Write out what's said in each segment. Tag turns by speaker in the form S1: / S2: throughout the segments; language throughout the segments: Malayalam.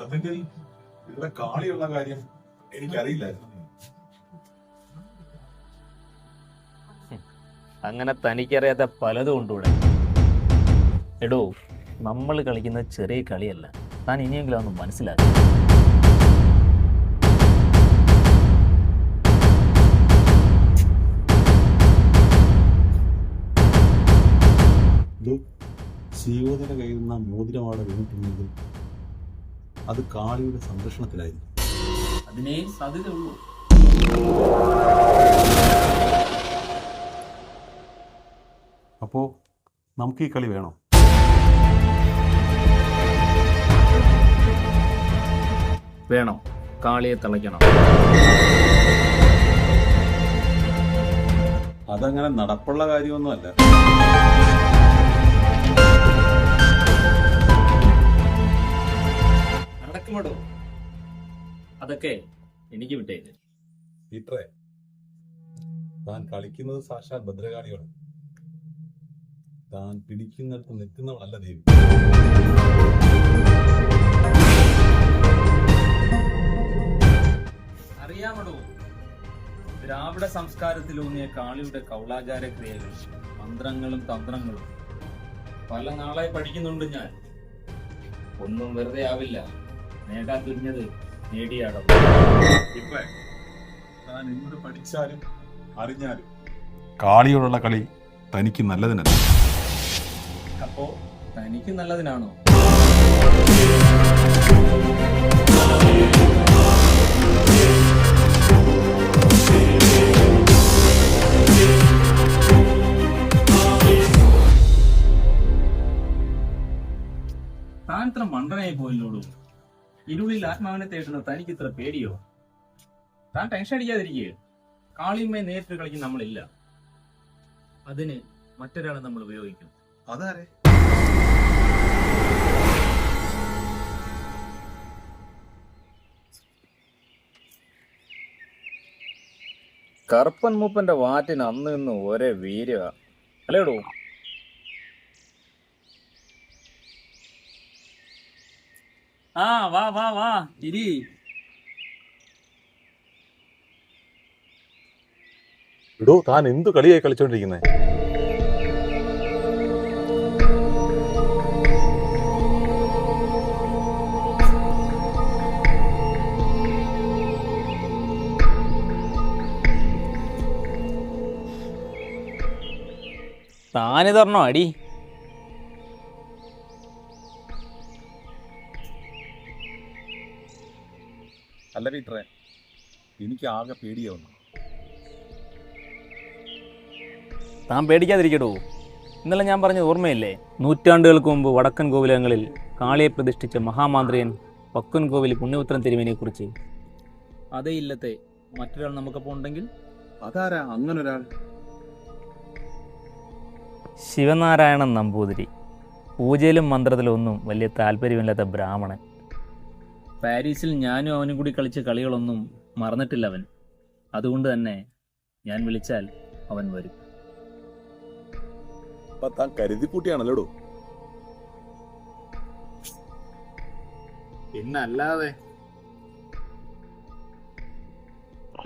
S1: സത്യത്തിൽ ഇവിടെ കാളിയുള്ള കാര്യം എനിക്കറിയില്ലായിരുന്നു.
S2: അങ്ങനെ തനിക്കറിയാത്ത പലതും ഉണ്ട് ഇവിടെ. എടോ നമ്മൾ കളിക്കുന്ന ചെറിയ കളിയല്ല. താൻ ഇനിയെങ്കിലും ഒന്ന് മനസ്സിലാക്കി.
S1: സിയോധന കയ്യിൽ നിന്ന് മോതിരമാണ് വീണിട്ടുണ്ടെങ്കിൽ അത് കാളിയുടെ സംരക്ഷണത്തിലായിരുന്നു
S2: അതിനേ സാധ്യതയുള്ളൂ
S1: അപ്പോൾ നമുക്ക് ഈ കളി വേണോ?
S2: വേണം? കാളിയെ തിളയ്ക്കണം?
S1: അതങ്ങനെ നടപ്പുള്ള കാര്യമൊന്നുമല്ല.
S2: നടക്കുമടോ അതൊക്കെ എനിക്ക് വിട്ടേക്ക്.
S1: പീറ്ററെ താൻ കളിക്കുന്നത് സാക്ഷാൽ ഭദ്രകാളിയാണ് താൻ പിടിക്കുന്നിടത്ത് നിൽക്കുന്നവളല്ല ദേവി.
S2: അറിയാമടോ ദ്രാവിഡ സംസ്കാരത്തിലൂന്നിയ കാളിയുടെ കൗളാചാര ക്രിയകൾ മന്ത്രങ്ങളും തന്ത്രങ്ങളും. പല നാളായി പഠിക്കുന്നുണ്ട് ഞാൻ. ഒന്നും വെറുതെ ആവില്ല. നേടാൻ തുനിഞ്ഞത് നേടിയാടും
S1: താൻ എന്ത് പഠിച്ചാലും അറിഞ്ഞാലും കാളിയോടുള്ള കളി തനിക്ക് നല്ലതിനല്ല.
S2: അപ്പോ തനിക്ക് നല്ലതിനാണോ? താൻ ഇത്ര മണ്ടനായി പോയല്ലോടൂ? ഇരുളിൽ ആത്മാവിനെ തേടുന്ന തനിക്ക് ഇത്ര പേടിയോ? താൻ ടെൻഷൻ അടിക്കാതിരിക്കുക കാളിയുമായി നേരിട്ട് കളിക്കുന്ന നമ്മളില്ല. അതിന് മറ്റൊരാളെ നമ്മൾ ഉപയോഗിക്കും.
S1: അതാരെ?
S2: കറുപ്പൻ മൂപ്പന്റെ വാറ്റിന് അന്ന് ഇന്ന് ഒരേ വീര അല്ലേടൂ? ആ വാ വാ വാ ഇരി.
S1: ഇടോ താൻ എന്ത് കളിയായി കളിച്ചോണ്ടിരിക്കുന്നത്
S2: താനിതറണോ അടി.
S1: അല്ല പീറ്ററെ എനിക്ക് ആകെ പേടിയാവുന്നു
S2: താൻ പേടിക്കാതിരിക്കടൂ. ഇന്നലെ ഞാൻ പറഞ്ഞ ഓർമ്മയില്ലേ? നൂറ്റാണ്ടുകൾക്ക് മുമ്പ് വടക്കൻ ഗോകുലങ്ങളിൽ കാളിയെ പ്രതിഷ്ഠിച്ച മഹാമാന്ത്രിയൻ പക്കൻ കോവിൽ പുണ്യപുത്രൻ തിരുമേനിയെ കുറിച്ച്. അതേ ഇല്ലത്തെ മറ്റൊരാൾ നമുക്കപ്പോൾ ഉണ്ടെങ്കിൽ?
S1: അതാരാ അങ്ങനെ ഒരാൾ
S2: ശിവനാരായണൻ നമ്പൂതിരി. പൂജയിലും മന്ത്രത്തിലും ഒന്നും വലിയ താല്പര്യമില്ലാത്ത ബ്രാഹ്മണൻ. പാരീസിൽ ഞാനും അവനും കൂടി കളിച്ച കളികളൊന്നും മറന്നിട്ടില്ല അവൻ. അതുകൊണ്ട് തന്നെ ഞാൻ വിളിച്ചാൽ അവൻ വരും.
S1: അപ്പൊ താൻ കൂട്ടിയാണല്ലോ
S2: പിന്നല്ലാതെ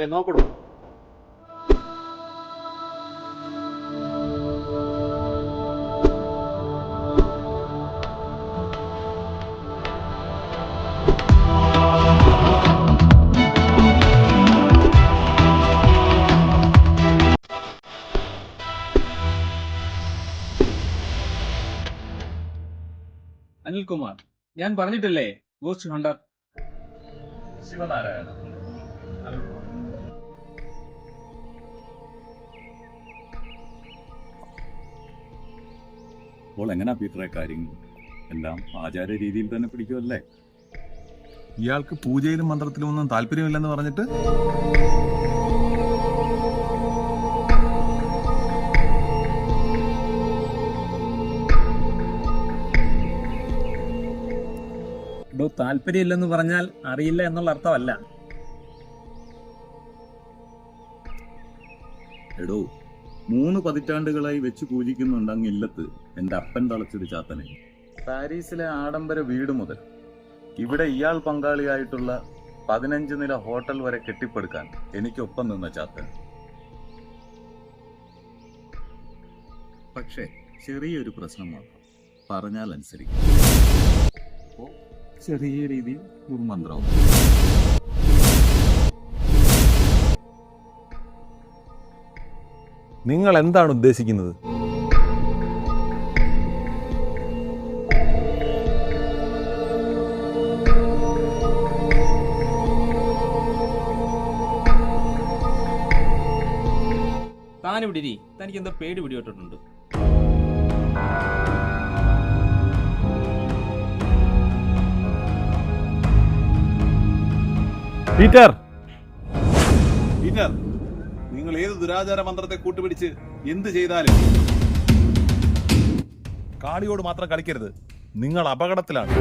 S2: നോക്കടൂ അനിൽകുമാർ. ഞാൻ പറഞ്ഞിട്ടില്ലേ ഗോസ്റ്റ് ഹണ്ടർ.
S1: ശിവനാരായണ അപ്പോൾ എങ്ങനാ പീറ്ററെ കാര്യങ്ങൾ എല്ലാം ആചാര രീതിയിൽ തന്നെ പിടിക്കുമല്ലേ ഇയാൾക്ക് പൂജയിലും മന്ത്രത്തിലും ഒന്നും താല്പര്യമില്ലെന്ന് പറഞ്ഞിട്ട്?
S2: ഡോ താല്പര്യമില്ലെന്ന് പറഞ്ഞാൽ അറിയില്ല എന്നുള്ള അർത്ഥമല്ല.
S1: എടോ മൂന്ന് പതിറ്റാണ്ടുകളായി വെച്ച് പൂജിക്കുന്നുണ്ട് അങ്ങ് ഇല്ലത്ത്. എന്റെ അപ്പൻ തളച്ചൊരു ചാത്തനെ. പാരീസിലെ ആഡംബര വീട് മുതൽ ഇവിടെ ഇയാൾ പങ്കാളിയായിട്ടുള്ള പതിനഞ്ച് നില ഹോട്ടൽ വരെ കെട്ടിപ്പടുക്കാൻ എനിക്കൊപ്പം നിന്ന ചാത്തൻ. പക്ഷേ ചെറിയൊരു പ്രശ്നം മാത്രം പറഞ്ഞാൽ അനുസരിക്കും. ചെറിയ രീതിയിൽ ദുർമന്ത്രവും
S3: നിങ്ങൾ എന്താണ് ഉദ്ദേശിക്കുന്നത്?
S2: താനിവിടെ തനിക്ക് എന്താ പേടി പിടിപെട്ടിട്ടുണ്ട്.
S3: പീറ്റർ.
S1: പീറ്റർ നിങ്ങൾ ഏത് ദുരാചാര മന്ത്രത്തെ കൂട്ടുപിടിച്ച് എന്ത് ചെയ്താലും
S3: കാളിയോട് മാത്രം കളിക്കരുത്. നിങ്ങൾ അപകടത്തിലാണ്.